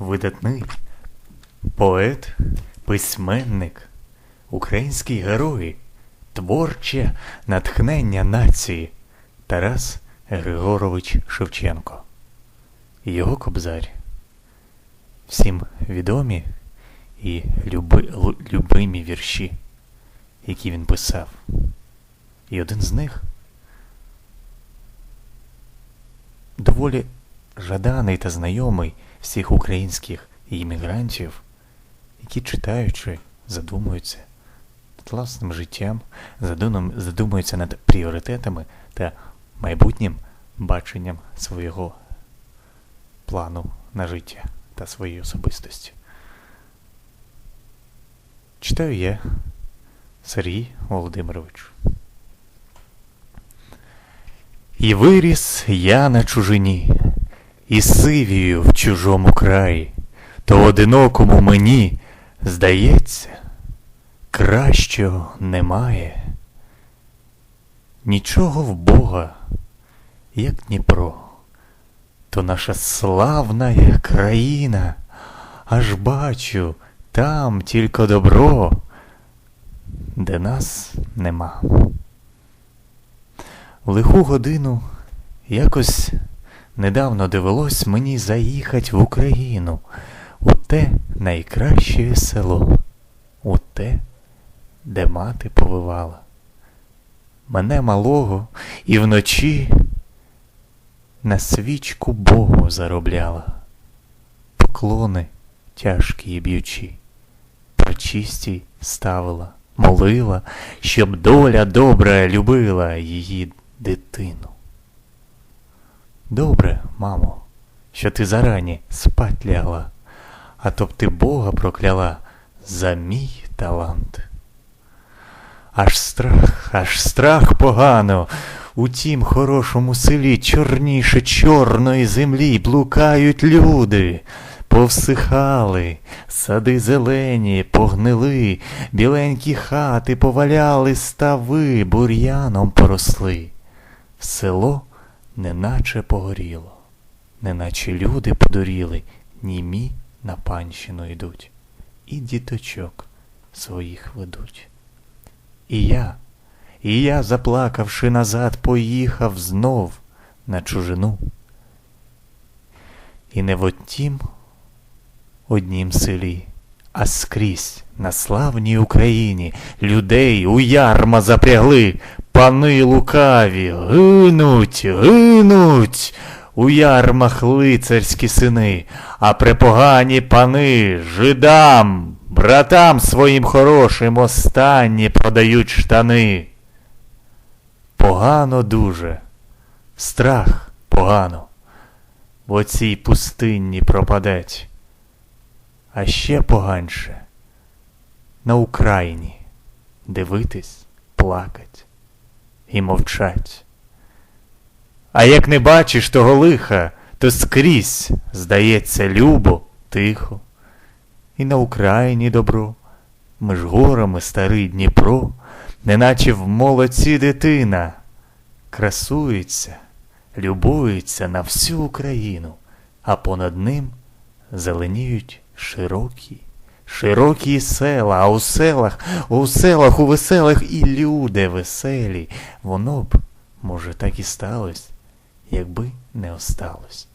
видатний поет, письменник, український герой, творче натхнення нації Тарас Григорович Шевченко. Його кобзарь. Всім відомі і люби, любимі вірші, які він писав. І один з них доволі жаданий та знайомий всіх українських іммігрантів, які читаючи, задумуються над власним життям, задумуються над пріоритетами та майбутнім баченням свого плану на життя та своєї особистості. Читаю я Сергій Володимирович. І виріс я на чужині, і сивію в чужому краї, то одинокому мені, здається, кращого немає. Нічого в Бога, як Дніпро, то наша славна країна, аж бачу там тільки добро, де нас нема. В лиху годину якось недавно довелось мені заїхать в Україну, у те найкраще село, у те, де мати повивала. Мене малого і вночі на свічку Богу заробляла, поклони тяжкі й б'ючі, прочисті ставила, молила, щоб доля добра любила її дитину. Добре, мамо, що ти зарані спать лягла, а то б ти Бога прокляла за мій талант. Аж страх, аж страх погано. У тім хорошому селі чорніше чорної землі блукають люди. Повсихали, сади зелені, погнили, біленькі хати поваляли, стави бур'яном поросли. Село неначе погоріло, неначе люди подуріли, німі на панщину йдуть, і діточок своїх ведуть. І я, і я, заплакавши назад, поїхав знов на чужину. І не в отім однім селі, а скрізь на славній Україні людей у ярма запрягли, пани лукаві, гинуть, гинуть. У ярмах лицарські сини, а препогані пани жидам, братам своїм хорошим останні продають штани. Погано дуже, страх погано, в оцій пустинні пропадать. А ще поганше на Україні дивитись, плакать і мовчать. А як не бачиш того лиха, то скрізь, здається, любо, тихо. І на Україні добро, між горами старий Дніпро, неначе в молодці дитина, красується, любується на всю Україну, а понад ним зеленіють широкі, широкі села, а у селах, у селах, у веселих і люди веселі. Воно б, може, так і сталось, якби не осталось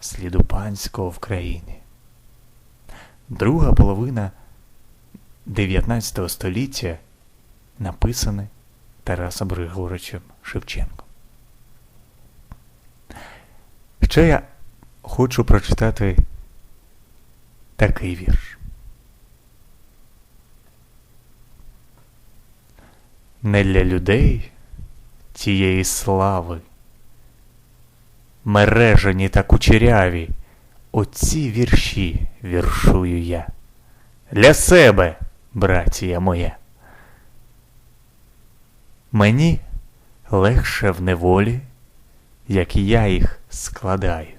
сліду панського в країні. Друга половина 19 століття написане Тарасом Григоровичем Шевченком. Ще я хочу прочитати такий вірш. Не для людей тієї слави, мережені та кучеряві, оці вірші віршую я. Для себе, братія моя. Мені легше в неволі, як я їх складаю.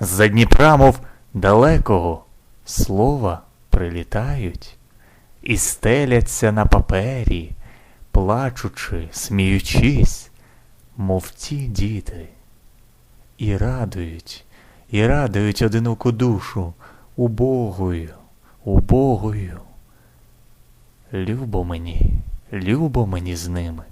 З-за Дніпра, мов далекого слова прилітають і стеляться на папері, плачучи, сміючись, мов ті діти, і радують, і радують одиноку душу убогою, убогою. Любо мені, любо мені з ними,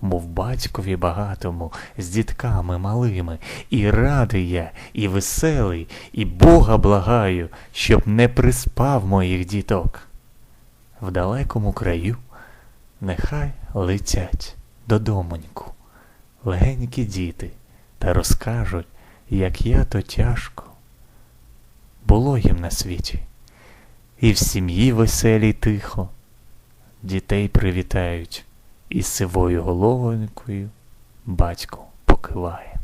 мов батькові багатому, з дітками малими, і радий я, і веселий, і Бога благаю, щоб не приспав моїх діток. В далекому краю нехай летять додомоньку легенькі діти та розкажуть, як я то тяжко. Було їм на світі, і в сім'ї веселій тихо, дітей привітають, і сивою головонькою батько покиває.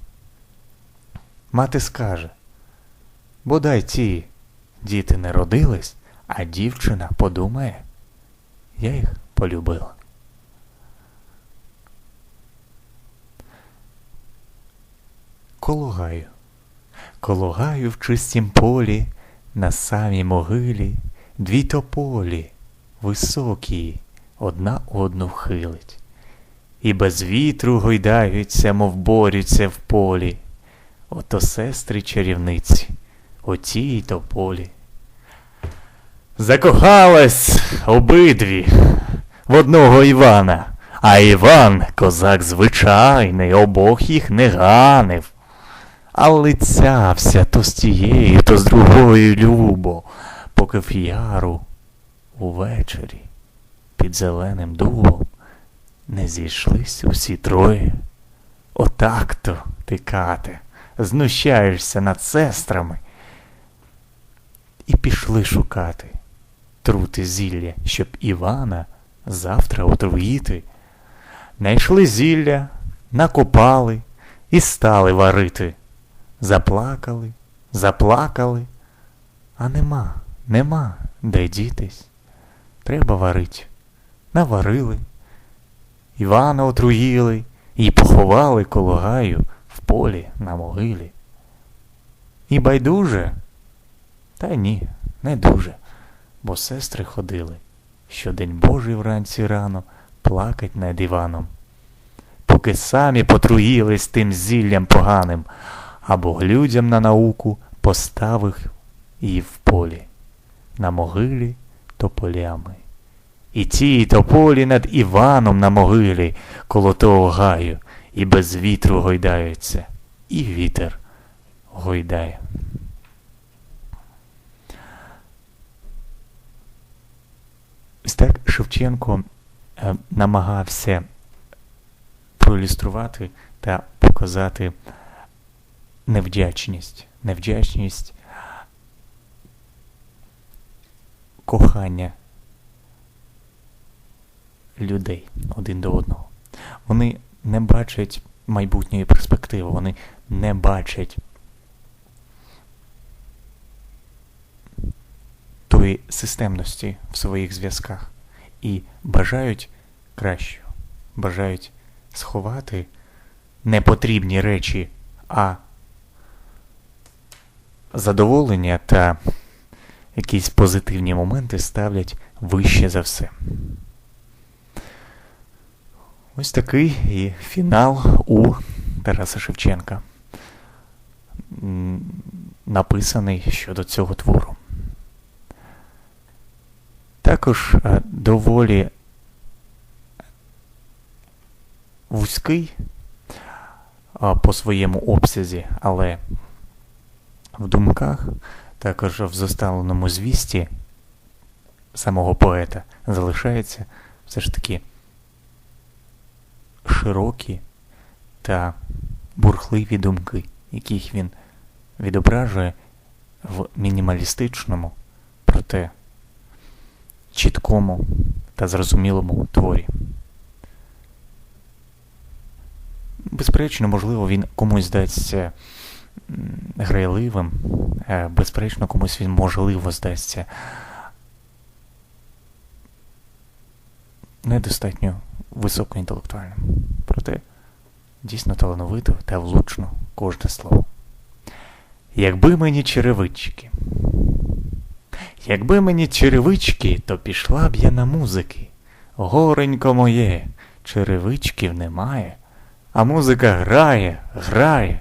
Мати скаже, бодай ті діти не родились, а дівчина подумає, я їх полюбила. Кологаю. Кологаю в чистім полі, на самій могилі, дві тополі, високі, одна одну хилить. І без вітру гойдаються, мов борються в полі. Ото сестри чарівниці, оті й тополі. Закохалась обидві в одного Івана, а Іван, козак звичайний, обох їх не ганив а лицявся то з тією, то з другою любо, поки в яру увечері під зеленим дубом не зійшлись усі троє. Отак то, ти, кате, знущаєшся над сестрами. І пішли шукати трути зілля, щоб Івана завтра отруїти. Найшли зілля, накопали і стали варити. Заплакали, заплакали, а нема, нема, де дітись. Треба варить. Наварили, Івана отруїли і поховали коло гаю в полі на могилі. І байдуже? Та ні, не дуже, бо сестри ходили, що день Божий вранці рано плакать над Іваном, поки самі потруїлись тим зіллям поганим або глюдям на науку поставив її в полі, на могилі тополями. І ті тополі над Іваном на могилі коло того гаю, і без вітру гойдаються, і вітер гойдає. Ось так Шевченко е, намагався проілюструвати та показати невдячність, невдячність кохання людей один до одного. Вони не бачать майбутньої перспективи, вони не бачать тої системності в своїх зв'язках і бажають кращого, бажають сховати непотрібні речі, а задоволення та якісь позитивні моменти ставлять вище за все. Ось такий і фінал у Тараса Шевченка, написаний щодо цього твору. Також е, доволі вузький по своєму обсязі, але в думках, також в зоставленому звісті самого поета залишається все ж таки широкі та бурхливі думки, яких він відображує в мінімалістичному, проте чіткому та зрозумілому творі. Безперечно, можливо, він комусь здасться грайливим, е, безперечно, комусь він можливо здасться недостатньо високоінтелектуальним. Проте дійсно талановито та влучно кожне слово. Якби мені черевички. Якби мені черевички, то пішла б я на музики. Горенько моє, черевичків немає, а музика грає, грає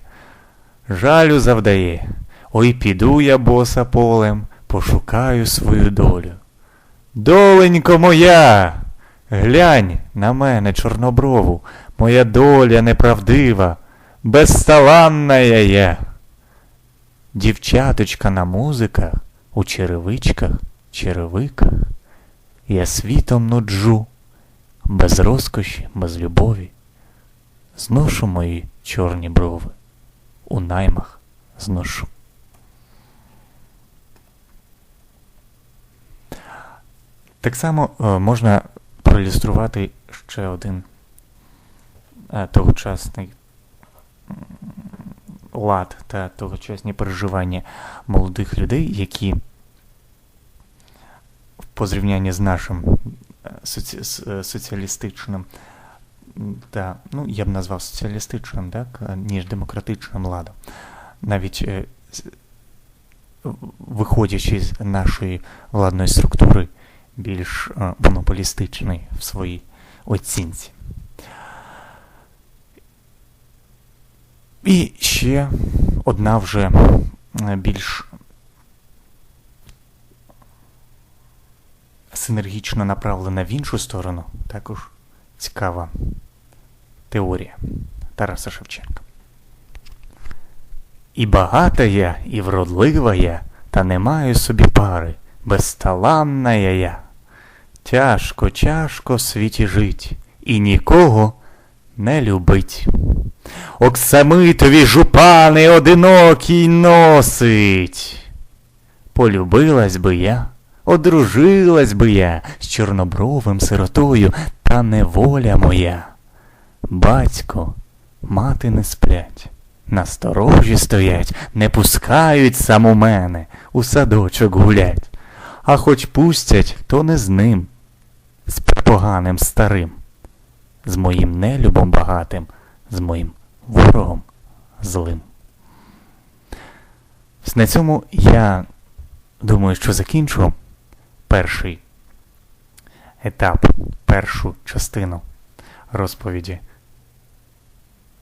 жалю завдає. Ой піду я боса полем, пошукаю свою долю. Доленько моя, глянь на мене, чорноброву, моя доля неправдива, безталанна я є. Дівчаточка на музиках, у черевичках, черевиках, я світом нуджу, без розкоші, без любові, зношу мої чорні брови, у наймах зношу. Так само е, можна проілюструвати ще один е, тогочасний лад та тогочасні переживання молодих людей, які в позрівнянні з нашим е, соці... е, соціалістичним та, ну, я б назвав соціалістичним, так, ніж демократичним ладом. Навіть виходячи з нашої владної структури, більш е, монополістичний в своїй оцінці. І ще одна вже е, більш синергічно направлена в іншу сторону, також цікава теорія Тараса Шевченка. І багата я, і вродлива я, та не маю собі пари, безталанна я я. Тяжко, тяжко світі жить, і нікого не любить. Оксамитові жупани одинокий носить. Полюбилась би я, одружилась би я з чорнобровим сиротою, та неволя моя. Батько, мати не сплять, насторожі стоять, не пускають саму мене у садочок гулять. А хоч пустять, то не з ним, з поганим старим, з моїм нелюбом багатим, з моїм ворогом злим. На цьому я думаю, що закінчу перший етап, першу частину розповіді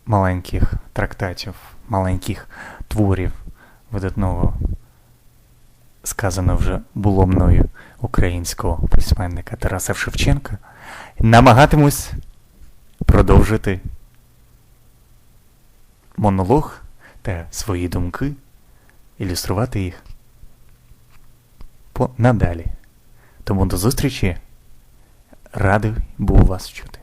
маленьких трактатів, маленьких творів видатного, сказано вже було мною українського письменника Тараса Шевченка. Намагатимусь продовжити монолог та свої думки, ілюструвати їх надалі. Тому до зустрічі. Радий був вас чути.